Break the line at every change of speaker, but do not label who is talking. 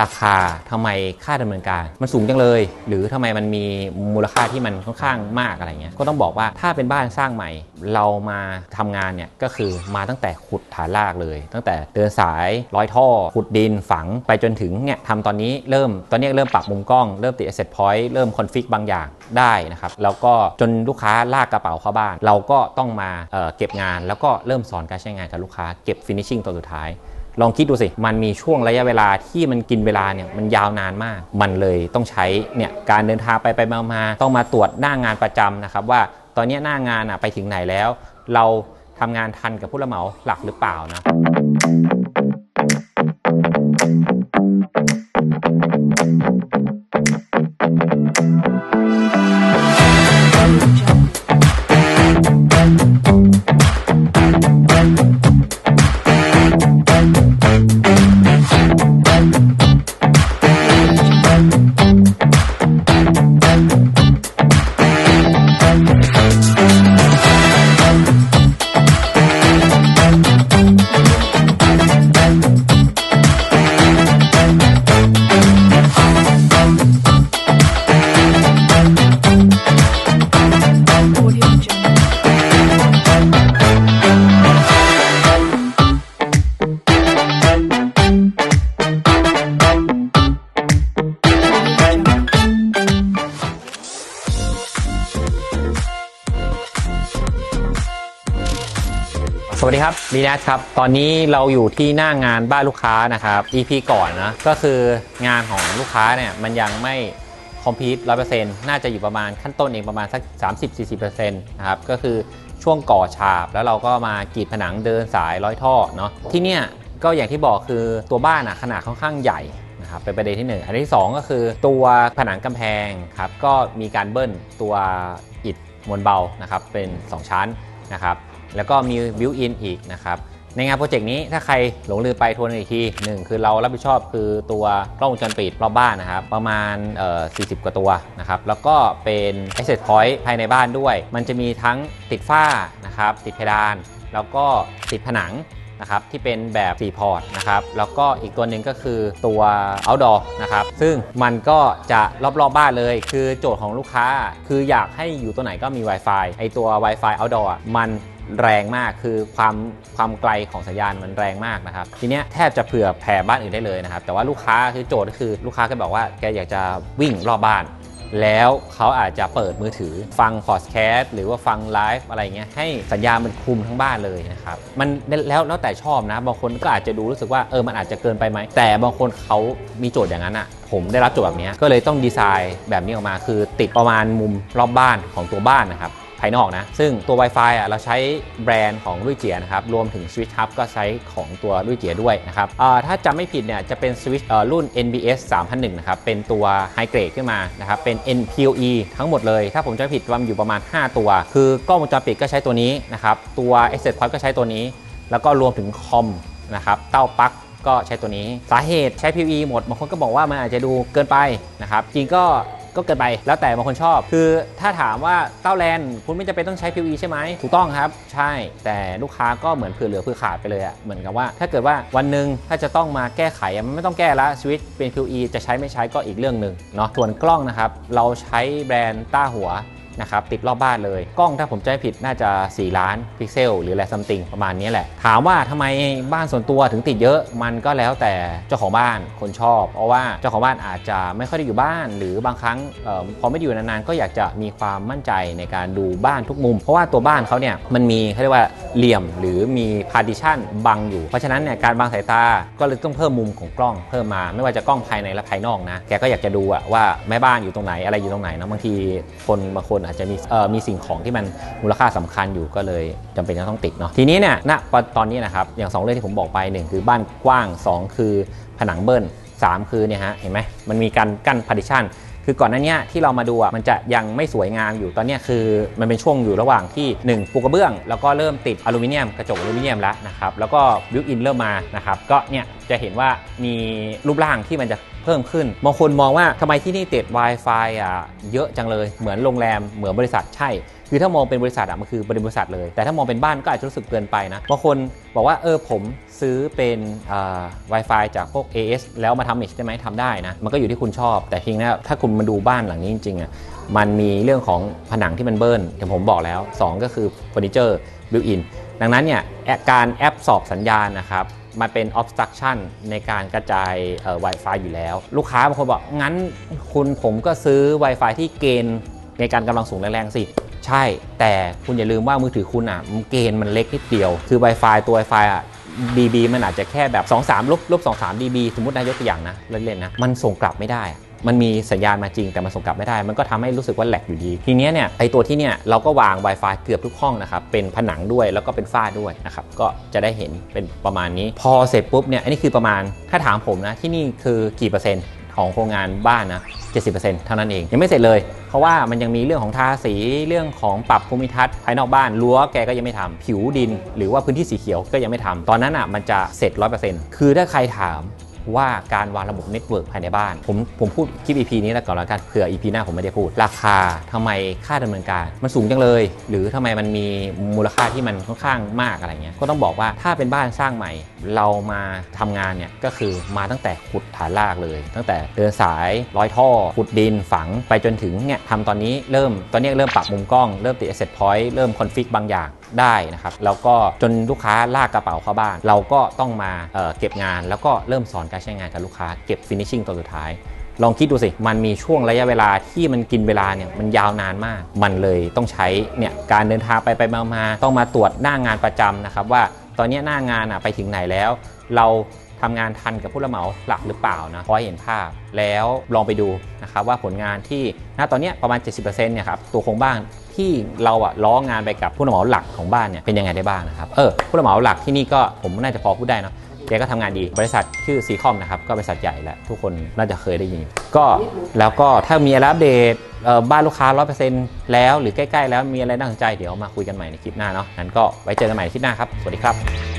ราคาทำไมค่าดำเนินการ มันสูงจังเลย หรือทำไมมันมีมูลค่าที่มันค่อนข้างมากอะไรเงี้ยก็ต้องบอกว่าถ้าเป็นบ้านสร้างใหม่ เรามาทำงานเนี่ยก็คือมาตั้งแต่ขุดฐานรากเลย ตั้งแต่เดินสายร้อยท่อ ขุดดินฝังไปจนถึงเนี่ยทำตอนนี้เริ่มตอนนี้เริ่มปรับมุมกล้อง เริ่มติด asset point เริ่มคอนฟิกบางอย่างได้นะครับแล้วก็จนลูกค้าลากกระเป๋าเข้าบ้าน เราก็ต้องมาเเก็บงาน แล้วก็เริ่มสอนการใช้งานกับลูกค้าเก็บ finishing ตัวสุดท้าย ลองคิดดูสิ มันมีช่วงระยะเวลาที่มันกินเวลาเนี่ยมันยาวนานมาก มันเลยต้องใช้เนี่ยการเดินทางไปไปมามาต้องมาตรวจหน้างานประจำนะครับว่าตอนนี้หน้างานอะไปถึงไหนแล้ว เราทำงานทันกับผู้รับเหมาหลักหรือเปล่านะ วัสดีครับดีนัทครับ ตอนนี้เราอยู่ที่หน้างานบ้านลูกค้านะครับ EP ก่อนนะ ก็คืองานของลูกค้าเนี่ยมันยังไม่คอมพิวต์ร้อยเปอร์เซ็นต์น่าจะอยู่ประมาณขั้นต้นเองประมาณสัก 30-40%นะครับ ก็คือช่วงก่อฉาบ แล้วเราก็มากรีดผนังเดินสายร้อยท่อเนาะ ที่เนี่ยก็อย่างที่บอกคือตัวบ้านอะขนาดค่อนข้างใหญ่นะครับเป็นประเด็นที่ 1 อันที่ 2 ก็คือตัวผนังกำแพงครับก็มีการเบิ้ลตัวอิฐมวลเบานะครับเป็น 2 ชั้นนะครับ แล้วก็มีบิวอินอีกนะครับในงานโปรเจกต์นี้ถ้าใครหลงลืมไปทวนอีกทีหนึ่งคือเรารับผิดชอบคือตัวกล้องวงจรปิดรอบบ้านนะครับ ประมาณเอ่อ40 กว่าตัวนะครับ แล้วก็เป็น Asset Point ภายในบ้านด้วย มันจะมีทั้งติดฝ้านะครับ ติดเพดาน แล้วก็ติดผนังนะครับที่เป็นแบบ 4 พอร์ตนะครับแล้วก็อีกตัวหนึ่งก็คือตัว outdoor นะครับซึ่งมันก็จะรอบๆบบ้านเลย คือโจทย์ของลูกค้า คืออยากให้อยู่ตัวไหนก็มี Wi-Fi ไอตัว Wi-Fi outdoor มัน แรงมากคือความความไกลของสัญญาณมันแรงมากนะครับ ทีเนี้ยแทบจะเผื่อแผ่บ้านอื่นได้เลยนะครับ แต่ว่าลูกค้าคือโจทย์ก็คือลูกค้าก็บอกว่าแกอยากจะวิ่งรอบบ้าน แล้วเขาอาจจะเปิดมือถือฟังพอดแคสต์หรือว่าฟังไลฟ์อะไรเงี้ยให้สัญญาณมันคุมทั้งบ้านเลยนะครับ มันแล้วแล้วแต่ชอบนะ บางคนก็อาจจะดูรู้สึกว่าเออมันอาจจะเกินไปไหมแต่บางคนเขามีโจทย์อย่างนั้นอะ่ะผมได้รับโจทย์แบบนี้ก็เลยต้องดีไซน์แบบนี้ออกมาคือติดประมาณมุมรอบบ้านของตัวบ้านนะครับ ภายนอกนะ ซึ่งตัว Wi-Fi อะเราใช้แบรนด์ของลุยเจียนะครับ รวมถึง Switch Hub ก็ใช้ของตัวลุยเจียด้วยนะครับถ้าจำไม่ผิดเนี่ยจะเป็น Switch รุ่น NBS 3001นะครับ เป็นตัว High Grade ขึ้นมานะครับ เป็น NPOE ทั้งหมดเลย ถ้าผมจำผิดมันอยู่ประมาณ 5 ตัว คือกล้องวงจรปิดก็ใช้ตัวนี้นะครับ ตัว Asset Point ก็ใช้ตัวนี้ แล้วก็รวมถึงคอมนะครับ เต้าปลั๊กก็ใช้ตัวนี้ สาเหตุใช้ PoE หมด บางคนก็บอกว่ามันอาจจะดูเกินไปนะครับ จริงก็ ก็เกินไป แล้วแต่บางคนชอบ คือถ้าถามว่าเต้าแลนคุณไม่จำเป็นต้องใช้ PoE ใช่ไหมถูกต้องครับ ใช่ แต่ลูกค้าก็เหมือนเผื่อเหลือเผื่อขาดไปเลยอะเหมือนกับว่า ถ้าเกิดว่าวันหนึ่งถ้าจะต้องมาแก้ไขมันไม่ต้องแก้ละสวิตช์เป็น PoE จะใช้ไม่ใช้ก็อีกเรื่องหนึ่งเนาะส่วนกล้องนะครับเราใช้แบรนด์ต้าหัว นะครับติดรอบบ้านเลย กล้องถ้าผมจำไม่ผิดน่าจะ 4 ล้านพิกเซล หรืออะไรซัมติงประมาณนี้แหละ ถามว่าทำไมบ้านส่วนตัวถึงติดเยอะมันก็แล้วแต่เจ้าของบ้านคนชอบ เพราะว่าเจ้าของบ้านอาจจะไม่ค่อยได้อยู่บ้าน หรือบางครั้งออพอไม่อยู่นานๆก็อยากจะมีความมั่นใจในการดูบ้านทุกมุม เพราะว่าตัวบ้านเขาเนี่ยมันมีเขาเรียกว่าเหลี่ยมหรือมีพาร์ติชันบังอยู่ เพราะฉะนั้นเนี่ยการบังสายตาก็เลยต้องเพิ่มมุมของกล้องเพิ่มมา ไม่ว่าจะกล้องภายในและภายนอกนะแกก็อยากจะดูอะว่าแม่บ้านอยู่ตรงไหนอะไรอยู่ตรงไหนนะบางทีคนบางคนอาจจะมีเอ่อมีสิ่งของที่มันมูลค่าสำคัญอยู่ก็เลยจำเป็นจะต้องติดเนาะทีนี้เนี่ยณตอนนี้นะครับอย่างสองเรื่องที่ผมบอกไปหนึ่งคือบ้านกว้าง 2 คือผนังเบิ้ล3 คือเนี่ยฮะเห็นไหมมันมีการกั้นพาร์ติชันคือก่อนหน้าเนี้ยที่เรามาดูอะมันจะยังไม่สวยงามอยู่ตอนนี้คือมันเป็นช่วงอยู่ระหว่างที่ 1 ปูกระเบื้อง แล้วก็เริ่มติดอลูมิเนียมกระจกอลูมิเนียมแล้วนะครับแล้วก็บิวอินเริ่มมานะครับก็เนี่ยจะเห็นว่ามีรูปร่างที่มันจะ เพิ่มขึ้น บางคนมองว่าทำไมที่นี่ติด Wi-Fi อะเยอะจังเลย เหมือนโรงแรม เหมือนบริษัทใช่ คือถ้ามองเป็นบริษัทอะมันคือบริษัทเลย แต่ถ้ามองเป็นบ้านก็อาจจะรู้สึกเกินไปนะ บางคนบอกว่าเออผมซื้อเป็นอ่อ Wi-Fi จากพวก AS แล้วมาทำ Mesh ได้ไหมทำได้นะ มันก็อยู่ที่คุณชอบ แต่เพียงแค่ถ้าคุณมาดูบ้านหลังนี้จริงๆอะมันมีเรื่องของผนังที่มันเบิ้ลอย่างผมบอกแล้ว 2 ก็คือเฟอร์นิเจอร์บิวอินดังนั้นเนี่ยการแอปสอบสัญญาณนะครับ มันเป็น obstruction ในการกระจาย Wi-Fi อยู่แล้ว ลูกค้าบางคนบอก งั้นคุณผมก็ซื้อ Wi-Fi ที่เกณฑ์ในการกำลังสูงแรงๆสิใช่ แต่คุณอย่าลืมว่ามือถือคุณอะมันเกณฑ์มันเล็กนิดเดียว คือ Wi-Fi ตัว Wi-Fi อะ dB มันอาจจะแค่แบบ 2 3ลบลบ2 3 dB สมมตินายกตัวอย่างนะเล่นๆนะ มันส่งกลับไม่ได้ มันมีสัญญาณมาจริงแต่มันส่งกลับไม่ได้ มันก็ทำให้รู้สึกว่าแหลกอยู่ดี ทีเนี้ยเนี่ยไอตัวที่เนี่ยเราก็วาง Wi-Fi เกือบทุกห้องนะครับเป็นผนังด้วยแล้วก็เป็นฝ้าด้วยนะครับก็จะได้เห็นเป็นประมาณนี้ พอเสร็จปุ๊บเนี่ยอันนี้คือประมาณถ้าถามผมนะที่นี่คือกี่เปอร์เซ็นต์ของโครงงานบ้านนะ 70%เท่านั้นเอง ยังไม่เสร็จเลย เพราะว่ามันยังมีเรื่องของทาสีเรื่องของปรับภูมิทัศน์ภายนอกบ้านรั้วแกก็ยังไม่ทำผิวดิน หรือว่าพื้นที่สีเขียวก็ยังไม่ทำตอนนั้นอะมันจะเสร็จ 100%คือถ้าใครถาม ว่าการวางระบบเน็ตเวิร์กภายในบ้าน ผมผมพูดคลิป EP นี้แล้วก่อนแล้วกันเผื่อ EP หน้าผมไม่ได้พูด ราคาทำไมค่าดำเนินการมันสูงจังเลย หรือทำไมมันมีมูลค่าที่มันค่อนข้างมากอะไรเงี้ยก็ต้องบอกว่าถ้าเป็นบ้านสร้างใหม่ เรามาทำงานเนี่ยก็คือมาตั้งแต่ขุดฐานรากเลย ตั้งแต่เดินสายร้อยท่อขุดดินฝังไปจนถึงเนี่ยทำตอนนี้เริ่มตอนนี้เริ่มปรับมุมกล้องเริ่มติด asset point เริ่มคอนฟิกบางอย่าง ได้นะครับแล้วก็จนลูกค้าลากกระเป๋าเข้าบ้าน เราก็ต้องมาเเก็บงาน แล้วก็เริ่มสอนการใช้งานกับลูกค้าเก็บฟินิชชิ่งตัวสุดท้ายลองคิดดูสิ มันมีช่วงระยะเวลาที่มันกินเวลาเนี่ยมันยาวนานมาก มันเลยต้องใช้เนี่ยการเดินทางไปไปมามาต้องมาตรวจหน้างานประจำนะครับว่าตอนนี้หน้างานอะไปถึงไหนแล้ว เรา ทำงานทันกับผู้รับเหมาหลักหรือเปล่านะพอเห็นภาพแล้วลองไปดูนะครับว่าผลงานที่ณตอนนี้ประมาณ 70%เนี่ยครับตัวโครงบ้านที่เราอะล้องานไปกับผู้รับเหมาหลักของบ้านเนี่ยเป็นยังไงได้บ้างนะครับเออผู้รับเหมาหลักที่นี่ก็ผมน่าจะพอพูดได้เนะแกก็ทำงานดี บริษัทชื่อซีคอมนะครับ ก็บริษัทใหญ่แหละ ทุกคนน่าจะเคยได้ยิน ก็แล้วก็ถ้ามีอะไรอัปเดตบ้านลูกค้า 100%แล้วหรือใกล้ ๆ แล้วมีอะไรน่าสนใจ เดี๋ยวมาคุยกันใหม่ในคลิปหน้าเนาะงั้นก็ไว้เจอกันใหม่ในคลิปหน้าครับ สวัสดีครับ